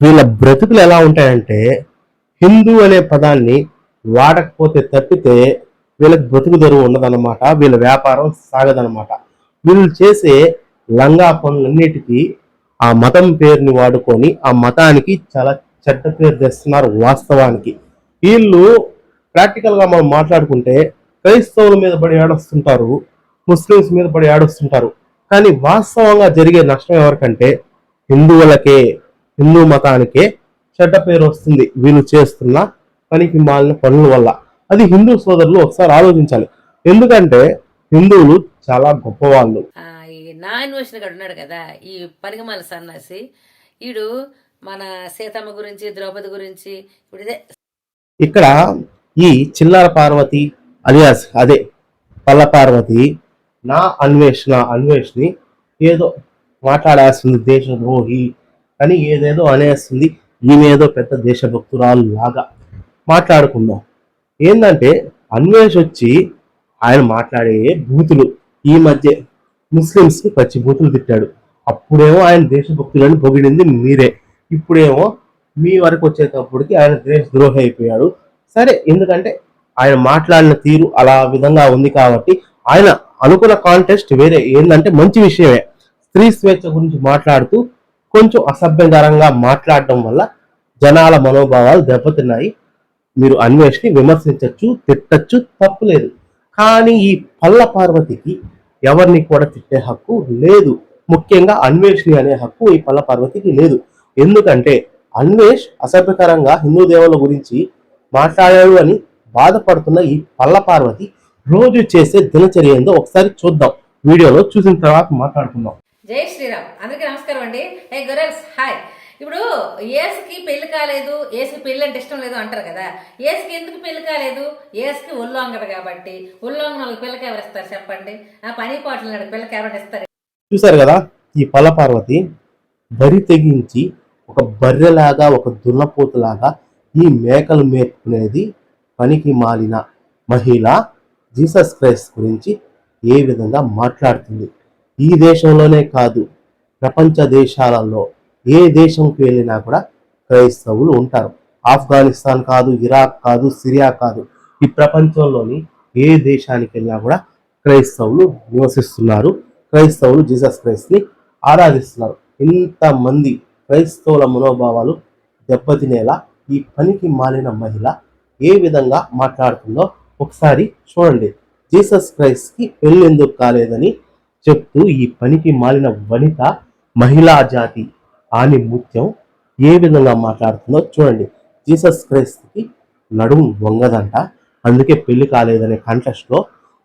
వీళ్ళ బ్రతుకులు ఎలా ఉంటాయంటే హిందూ అనే పదాన్ని వాడకపోతే తప్పితే వీళ్ళకి బ్రతుకు తెరువు ఉండదన్నమాట వీళ్ళ వ్యాపారం సాగదన్నమాట. వీళ్ళు చేసే లంగా పనులన్నిటికీ ఆ మతం పేరుని వాడుకొని ఆ మతానికి చాలా చెడ్డ పేరు తెస్తున్నారు వాస్తవానికి. వీళ్ళు ప్రాక్టికల్గా మనం మాట్లాడుకుంటే క్రైస్తవుల మీద పడి ఏడొస్తుంటారు ముస్లిమ్స్ మీద పడి ఏడొస్తుంటారు. కానీ వాస్తవంగా జరిగే నష్టం ఎవరికంటే హిందువులకే. హిందూ మతానికే చెడ్డ పేరు వస్తుంది. వీళ్ళు చేస్తున్న పనికి మాలిన పనుల వల్ల. అది హిందూ సోదరులు ఒకసారి ఆలోచించాలి. ఎందుకంటే హిందువులు చాలా గొప్పవాళ్ళు. నా ఇన్వెషన్ గడు ఉన్నాడు కదా ఈ పనికిమాల సన్నాసి ఈడు మన సీతమ్మ గురించి ద్రౌపది గురించి ఇప్పుడు ఇదే ఇక్కడ ఈ చిల్లర పార్వతి అలియాస్ అదే పల్ల పార్వతి నా అన్వేషణ అన్వేషణి ఏదో మాట్లాడేస్తుంది దేశద్రోహి. అని ఏదేదో అనేస్తుంది. ఈమె పెద్ద దేశభక్తురాలు లాగా మాట్లాడుకుందాం. ఏంటంటే అన్వేష్ వచ్చి ఆయన మాట్లాడే బూతులు ఈ మధ్య ముస్లిమ్స్కి పచ్చి బూతులు తిట్టాడు. అప్పుడేమో ఆయన దేశభక్తులను పొగిడింది మీరే. ఇప్పుడేమో మీ వరకు వచ్చేటప్పటికి ఆయన దేశద్రోహి అయిపోయాడు. సరే ఎందుకంటే ఆయన మాట్లాడిన తీరు అలా విధంగా ఉంది కాబట్టి ఆయన అనుకున్న కాంటెస్ట్ వేరే. ఏంటంటే మంచి విషయమే. స్త్రీ స్వేచ్ఛ గురించి మాట్లాడుతూ కొంచెం అసభ్యకరంగా మాట్లాడడం వల్ల జనాల మనోభావాలు దెబ్బతిన్నాయి. మీరు అన్వేషిని విమర్శించవచ్చు తిట్టచ్చు తప్పులేదు కానీ ఈ పల్ల పార్వతికి ఎవరిని కూడా తిట్టే హక్కు లేదు. ముఖ్యంగా అన్వేషణి అనే హక్కు ఈ పల్ల పార్వతికి లేదు. ఎందుకంటే అన్వేష్ అసభ్యకరంగా హిందూ దేవుల గురించి మాట్లాడాడు అని బాధపడుతున్న ఈ పల్ల పార్వతి రోజు చేసే దినచర్య ఏందో ఒకసారి చూద్దాం. వీడియోలో చూసిన తర్వాత మాట్లాడుకుందాం. జై శ్రీరామ్. అందరికీ నమస్కారం అండి. హే గొరల్స్ హాయ్ ఇప్పుడు ఏసుకి పెళ్ళి కాలేదు ఏసుకి పెళ్ళి అంటే ఇష్టం లేదు అంటారు కదా. ఏసుకి ఎందుకు పెళ్ళి కాలేదు? ఏసుకి ఉల్లోంగడు కాబట్టి. ఉల్లోంగ వాళ్ళకి పిల్లకి ఎవరు ఇస్తారు చెప్పండి? ఆ పని పాటలు నాడు పిల్లకి ఎవరు ఇస్తారు? చూసారు కదా ఈ పల్ల పార్వతి బరి తెగించి ఒక బర్రెలాగా ఒక దున్నపోతులాగా ఈ మేకలు మేపుకునేది పనికి మాలిన మహిళ జీసస్ క్రైస్ట్ గురించి ఏ విధంగా మాట్లాడుతుంది? ఈ దేశంలోనే కాదు ప్రపంచ దేశాలలో ఏ దేశంకి వెళ్ళినా కూడా క్రైస్తవులు ఉంటారు. ఆఫ్ఘనిస్తాన్ కాదు ఇరాక్ కాదు సిరియా కాదు ఈ ప్రపంచంలోని ఏ దేశానికి వెళ్ళినా కూడా క్రైస్తవులు నివసిస్తున్నారు. క్రైస్తవులు జీసస్ క్రైస్ట్ని ఆరాధిస్తున్నారు. ఇంతమంది క్రైస్తవుల మనోభావాలు దెబ్బతినేలా ఈ పనికి మాలిన మహిళ ఏ విధంగా మాట్లాడుతుందో ఒకసారి చూడండి. జీసస్ క్రైస్ట్కి పెళ్ళెందుకు ఎందుకు కాలేదని చెప్తూ ఈ పనికి మాలిన వనిత మహిళా జాతి ఆని ముత్యం ఏ విధంగా మాట్లాడుతుందో చూడండి. జీసస్ క్రైస్త్కి నడుము వంగదంట. అందుకే పెళ్ళి కాలేదనే కంటెస్ట్లో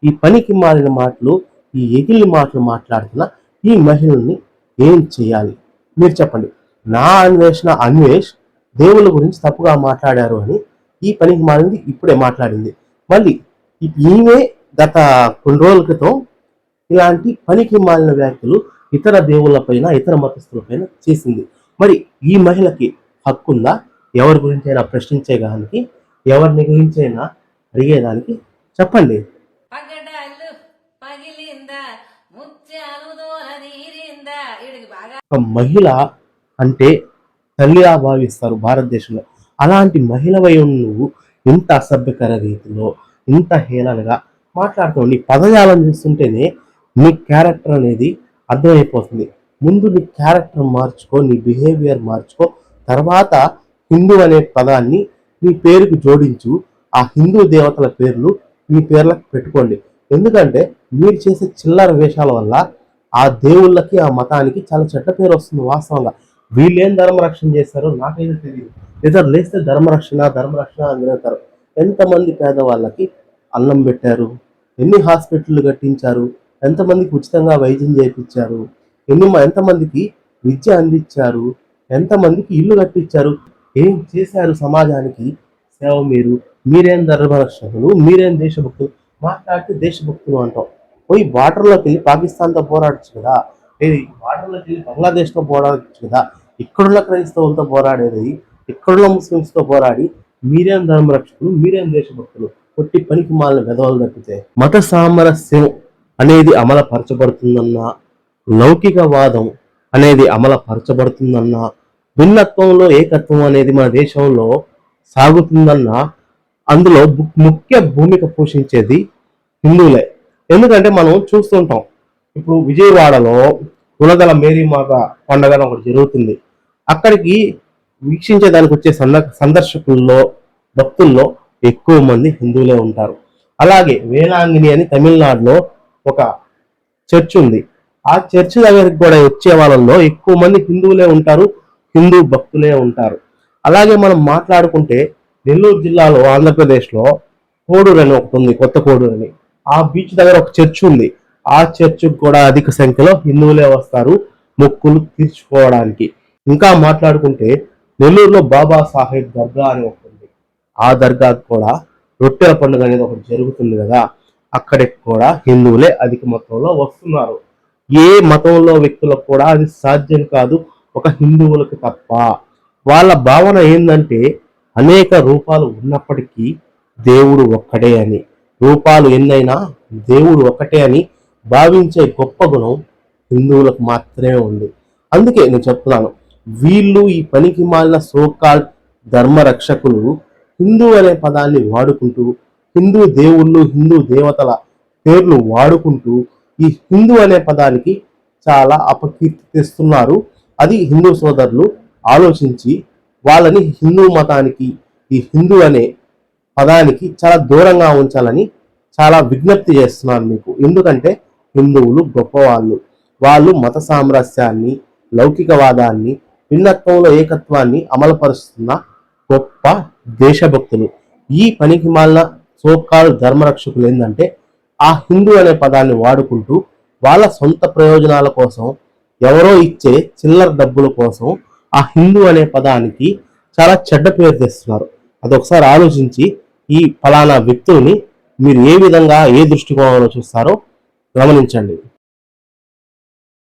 ఈ పనికి మారిన మాటలు ఈ ఎగిలి మాటలు మాట్లాడుతున్న ఈ మహిళల్ని ఏం చేయాలి? మీరు చెప్పండి. నా అన్వేషణ అన్వేష్ దేవుల గురించి తప్పుగా మాట్లాడారు అని ఈ పనికి మారింది ఇప్పుడే మాట్లాడింది. మళ్ళీ ఈమె గత కొన్ని రోజుల క్రితం ఇలాంటి పనికి మాలిన వ్యాఖ్యలు ఇతర దేవుళ్ళపైన ఇతర మతస్థులపైన చేసింది. మరి ఈ మహిళకి హక్కుందా? ఎవరి గురించైనా ప్రశ్నించేదానికి ఎవరిని గురించైనా అడిగేదానికి చెప్పండి. ఒక మహిళ అంటే తల్లిగా భావిస్తారు భారతదేశంలో. అలాంటి మహిళవై నువ్వు ఇంత అసభ్యకర రీతిలో ఇంత హేళనగా మాట్లాడుతావు నీ పదజాలం చూస్తుంటేనే నీ క్యారెక్టర్ అనేది అర్థమైపోతుంది. ముందు నీ క్యారెక్టర్ మార్చుకో నీ బిహేవియర్ మార్చుకో తర్వాత హిందూ అనే పదాన్ని నీ పేరుకు జోడించు. ఆ హిందూ దేవతల పేర్లు మీ పేర్లకు పెట్టుకోండి. ఎందుకంటే మీరు చేసే చిల్లర వేషాల వల్ల ఆ దేవుళ్ళకి ఆ మతానికి చాలా చెడ్డ పేరు వస్తుంది వాస్తవంగా. వీళ్ళేం ధర్మరక్షణ చేస్తారో నాకైతే తెలియదు లేదా లేస్తే ధర్మరక్షణ ధర్మరక్షణ అని అంటారు. ఎంతమంది పేదవాళ్ళకి అన్నం పెట్టారు? ఎన్ని హాస్పిటల్ కట్టించారు? ఎంతమందికి ఉచితంగా వైద్యం చేయించారు? ఎన్ని ఎంతమందికి విద్య అందించారు? ఎంతమందికి ఇల్లు కట్టించారు? ఏం చేశారు సమాజానికి? సేవ మీరు మీరేం ధర్మరక్షకులు మీరేం దేశభక్తులు? మాట్లాడితే దేశభక్తులు అంటాం. పోయి బార్డర్లోకి వెళ్ళి పాకిస్తాన్తో పోరాడచ్చు కదా? ఏది బార్డర్లోకి వెళ్ళి బంగ్లాదేశ్తో పోరాడచ్చు కదా? ఇక్కడున్న క్రైస్తవులతో పోరాడేది? ఇక్కడున్న ముస్లిమ్స్తో పోరాడి మీరేం ధర్మరక్షకులు మీరేం దేశభక్తులు? కొట్టి పనికి మాలిన వెధవలు తప్పితే. మత సామరస్యం అనేది అమలుపరచబడుతుందన్న లౌకికవాదం అనేది అమలపరచబడుతుందన్న భిన్నత్వంలో ఏకత్వం అనేది మన దేశంలో సాగుతుందన్న అందులో ముఖ్య భూమిక పోషించేది హిందువులే. ఎందుకంటే మనం చూస్తుంటాం ఇప్పుడు విజయవాడలో కులగల మేరీమాత పండగ అని ఒకటి జరుగుతుంది. అక్కడికి వీక్షించేదానికి వచ్చే సంద సందర్శకుల్లో భక్తుల్లో ఎక్కువ మంది హిందువులే ఉంటారు. అలాగే వేలాంగిని అని తమిళనాడులో ఒక చర్చ్ ఉంది. ఆ చర్చ్ దగ్గరికి కూడా వచ్చే వాళ్ళల్లో ఎక్కువ మంది హిందువులే ఉంటారు హిందూ భక్తులే ఉంటారు. అలాగే మనం మాట్లాడుకుంటే నెల్లూరు జిల్లాలో ఆంధ్రప్రదేశ్లో కోడూరు అని ఒకటి ఉంది కొత్త కోడూరు అని. ఆ బీచ్ దగ్గర ఒక చర్చ్ ఉంది. ఆ చర్చ్ కూడా అధిక సంఖ్యలో హిందువులే వస్తారు మొక్కులు తీర్చుకోవడానికి. ఇంకా మాట్లాడుకుంటే నెల్లూరులో బాబా సాహెబ్ దర్గా అని ఒకటి ఉంది. ఆ దర్గాకు కూడా రొట్టెల పండుగ అనేది ఒకటి జరుగుతుంది కదా. అక్కడికి కూడా హిందువులే అధిక మొత్తంలో వస్తున్నారు. ఏ మతంలో వ్యక్తులకు కూడా అది సాధ్యం కాదు ఒక హిందువులకు తప్ప. వాళ్ళ భావన ఏంటంటే అనేక రూపాలు ఉన్నప్పటికీ దేవుడు ఒక్కడే అని. రూపాలు ఎన్నైనా దేవుడు ఒక్కటే అని భావించే గొప్ప గుణం హిందువులకు మాత్రమే ఉంది. అందుకే నేను చెప్తున్నాను వీళ్ళు ఈ పనికి మాలిన సోకాల్ ధర్మ రక్షకులు హిందూ అనే పదాన్ని వాడుకుంటూ హిందూ దేవుళ్ళు హిందూ దేవతల పేర్లు వాడుకుంటూ ఈ హిందూ అనే పదానికి చాలా అపకీర్తి తెస్తున్నారు. అది హిందూ సోదరులు ఆలోచించి వాళ్ళని హిందూ మతానికి ఈ హిందూ అనే పదానికి చాలా దూరంగా ఉంచాలని చాలా విజ్ఞప్తి చేస్తున్నాను మీకు. ఎందుకంటే హిందువులు గొప్పవాళ్ళు. వాళ్ళు మత సామరస్యాన్ని లౌకికవాదాన్ని భిన్నత్వంలో ఏకత్వాన్ని అమలుపరుస్తున్న గొప్ప దేశభక్తులు. ఈ పనికి మాలిన సోకాలు ధర్మరక్షకులు ఏంటంటే ఆ హిందూ అనే పదాన్ని వాడుకుంటూ వాళ్ళ సొంత ప్రయోజనాల కోసం ఎవరో ఇచ్చే చిల్లర డబ్బుల కోసం ఆ హిందూ అనే పదానికి చాలా చెడ్డ పేరు తెస్తున్నారు. అదొకసారి ఆలోచించి ఈ ఫలానా వ్యక్తుల్ని మీరు ఏ విధంగా ఏ దృష్టికోణంలో చూస్తారో గమనించండి.